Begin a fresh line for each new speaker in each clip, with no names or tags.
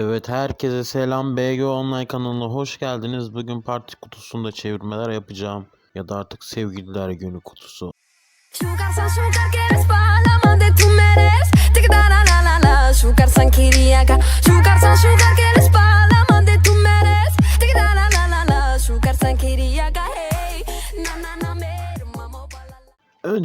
Evet herkese selam BG Online kanalına hoş geldiniz. Bugün parti kutusunda çevirmeler yapacağım. Ya da artık sevgililer günü kutusu.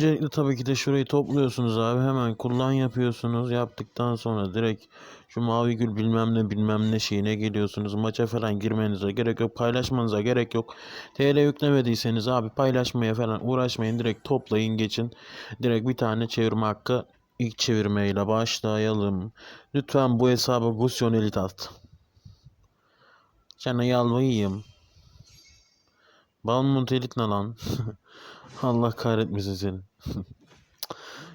Öncelikle tabii ki de şurayı topluyorsunuz abi. Hemen kullan yapıyorsunuz. Yaptıktan sonra direkt şu mavi gül bilmem ne bilmem ne şeyine geliyorsunuz. Maça falan girmenize gerek yok. Paylaşmanıza gerek yok. TL yüklemediyseniz abi paylaşmaya falan uğraşmayın. Direkt toplayın geçin. Direkt bir tane çevirme hakkı ilk çevirmeyle başlayalım. Lütfen bu hesaba Gusyon Elit at. Sana yalvarayım. Balmont Elit ne lan? Allah kahretmesin seni.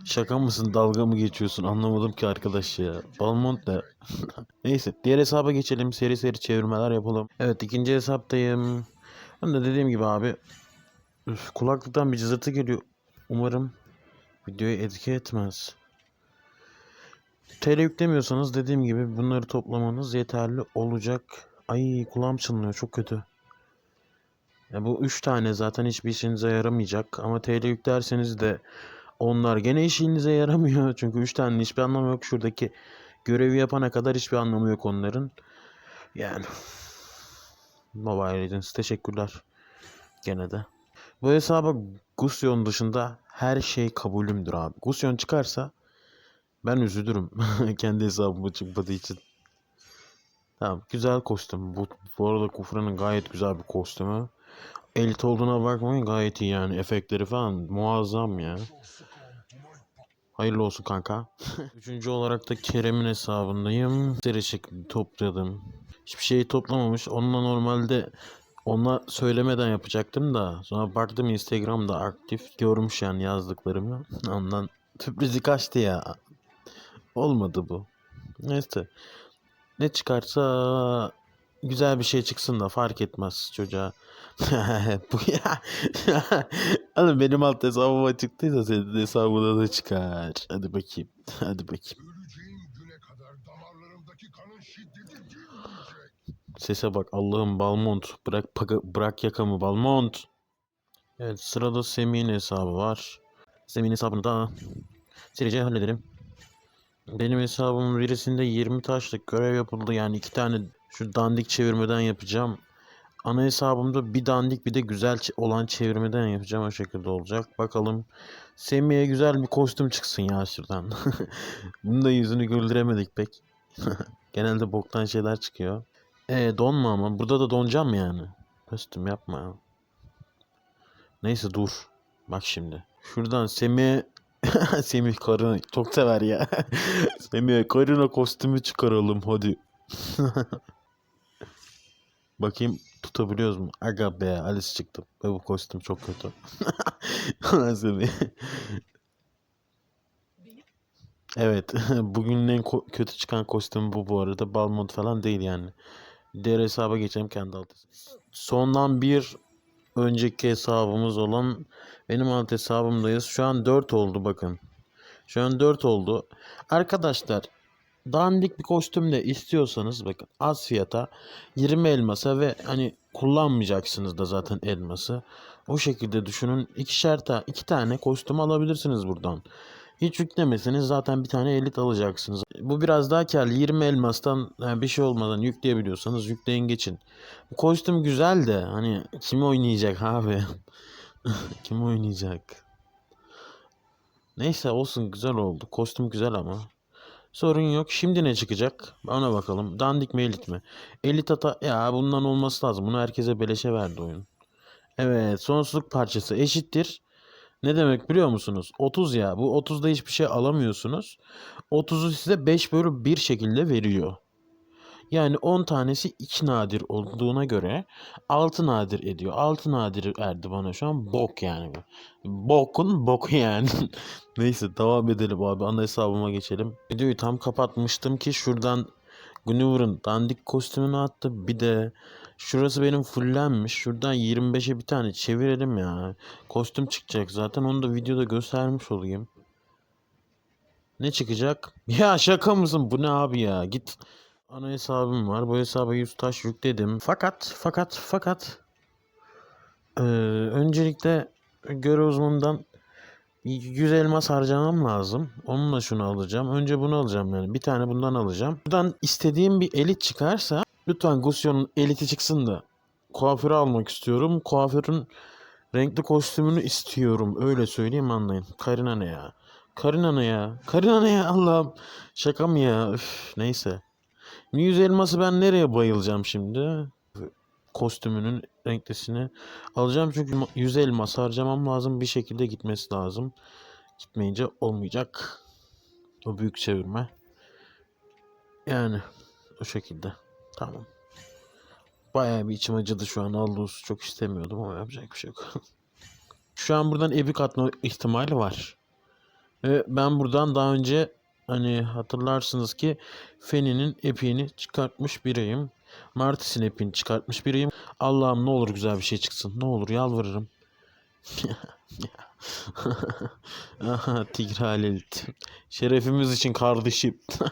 Şaka mısın dalga mı geçiyorsun anlamadım ki arkadaş ya. Balmont ne? Neyse diğer hesaba geçelim seri seri çevirmeler yapalım. Evet ikinci hesaptayım. Ben de dediğim gibi abi üf, kulaklıktan bir cızırtı geliyor. Umarım videoyu etki etmez. TL yüklemiyorsanız dediğim gibi bunları toplamanız yeterli olacak. Ay kulağım çınlıyor çok kötü. Ya bu 3 tane zaten hiçbir işinize yaramayacak ama TL yüklerseniz de onlar gene işinize yaramıyor. Çünkü 3 tane hiçbir anlamı yok. Şuradaki görevi yapana kadar hiçbir anlamı yok onların. Yani Mobile Legends teşekkürler gene de. Bu hesaba Gusyon dışında her şey kabulümdür abi. Gusyon çıkarsa ben üzülürüm. Kendi hesabıma çıkmadığı için. Tamam güzel kostüm. Bu, bu arada Kufra'nın gayet güzel bir kostümü. Elit olduğuna bakmayın gayet iyi yani. Efektleri falan muazzam ya. Hayırlı olsun kanka. Üçüncü olarak da Kerem'in hesabındayım. Seri şekilde topladım. Hiçbir şeyi toplamamış. Onunla normalde ona söylemeden yapacaktım da sonra baktım Instagram'da aktif görmüş yani yazdıklarımı. Ondan sürprizi kaçtı ya. Olmadı bu. Neyse. Ne çıkarsa güzel bir şey çıksın da fark etmez çocuğa. Bu ya. Oğlum benim alt hesabıma çıktıysa senin hesabına da çıkar. Hadi bakayım. Hadi bakayım. Sese bak Allah'ım Balmont. Bırak paga- bırak yakamı Balmont. Evet sırada Semih'in hesabı var. Semih'in hesabını da serice hallederim. Benim hesabımın birisinde 20 taşlık görev yapıldı. Yani iki tane şu dandik çevirmeden yapacağım. Ana hesabımda bir dandik bir de güzel olan çevirmeden yapacağım. O şekilde olacak. Bakalım Semih'e güzel bir kostüm çıksın ya şuradan. Bunun da yüzünü güldüremedik pek. Genelde boktan şeyler çıkıyor. E donma ama. Burada da donacağım yani. Kostüm yapma ya. Neyse dur. Bak şimdi. Şuradan Semih Semih karını çok sever ya. Semih karına kostümü çıkaralım hadi. Bakayım tutabiliyoruz mu? Aga be Alice çıktı. Ve bu kostüm çok kötü. Evet. Bugünün en kötü çıkan kostüm bu bu arada. Balmont falan değil yani. Diğer hesaba geçelim kendi alt. Sondan bir önceki hesabımız olan benim alt hesabımdayız. Şu an 4 oldu bakın. Şu an 4 oldu. Arkadaşlar dandik bir kostüm de istiyorsanız bakın az fiyata 20 elmasa ve hani kullanmayacaksınız da zaten elması. O şekilde düşünün. İkişer ta iki tane kostüm alabilirsiniz buradan. Hiç yüklemeseniz zaten bir tane elit alacaksınız. Bu biraz daha karlı. 20 elmastan yani bir şey olmadan yükleyebiliyorsanız yükleyin geçin. Bu kostüm güzel de hani kim oynayacak abi? kim oynayacak? Neyse olsun güzel oldu. Kostüm güzel ama. Sorun yok. Şimdi ne çıkacak? Ona bakalım. Dandik mi elit mi? Elit ata ya bundan olması lazım. Bunu herkese beleşe verdi oyun. Evet sonsuzluk parçası eşittir. Ne demek biliyor musunuz? 30 ya. Bu 30'da hiçbir şey alamıyorsunuz. 30'u size 5 bölü 1 şekilde veriyor. Yani 10 tanesi 2 nadir olduğuna göre 6 nadir ediyor. 6 nadir erdi bana şu an. Bok yani. Bokun boku yani. Neyse devam edelim abi. Ana hesabıma geçelim. Videoyu tam kapatmıştım ki şuradan Gunniver'ın dandik kostümünü attı. Bir de şurası benim fullenmiş. Şuradan 25'e bir tane çevirelim ya. Kostüm çıkacak zaten. Onu da videoda göstermiş olayım. Ne çıkacak? Ya şaka mısın? Bu ne abi ya? Git. Ana hesabım var. Bu hesaba 100 taş yükledim. Fakat fakat fakat eee, öncelikle görev uzmanından 100 elmas harcamam lazım. Onunla şunu alacağım. Önce bunu alacağım yani. Bir tane bundan alacağım. Buradan istediğim bir elit çıkarsa lütfen Gusion'un eliti çıksın da kuaförü almak istiyorum. Kuaförün renkli kostümünü istiyorum. Öyle söyleyeyim anlayın. Karina ne ya? Karina ne ya? Karina ne ya Allah'ım? Şaka mı ya? Üf, neyse. 100 elması ben nereye bayılacağım şimdi? Kostümünün renklisini alacağım çünkü 100 elmas harcamam lazım. Bir şekilde gitmesi lazım. Gitmeyince olmayacak. O büyük çevirme. Yani o şekilde. Tamam. Bayağı bir içim acıdı şu an. Aldous çok istemiyordum ama yapacak bir şey yok. şu an buradan epic atma ihtimali var. Ve ben buradan daha önce hani hatırlarsınız ki Feni'nin epiğini çıkartmış biriyim. Martis'in epiğini çıkartmış biriyim. Allah'ım ne olur güzel bir şey çıksın. Ne olur yalvarırım. Aha Tigreal Elit. Şerefimiz için kardeşim.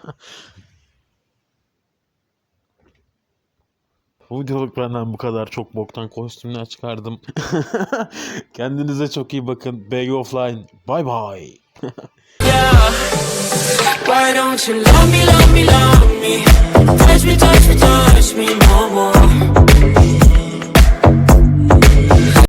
Bu videoluk benden bu kadar. Çok boktan kostümler çıkardım. Kendinize çok iyi bakın. Bag offline. Bye bye. yeah.
Why don't you love me, love me, love me? Touch me, touch me, touch me more, more.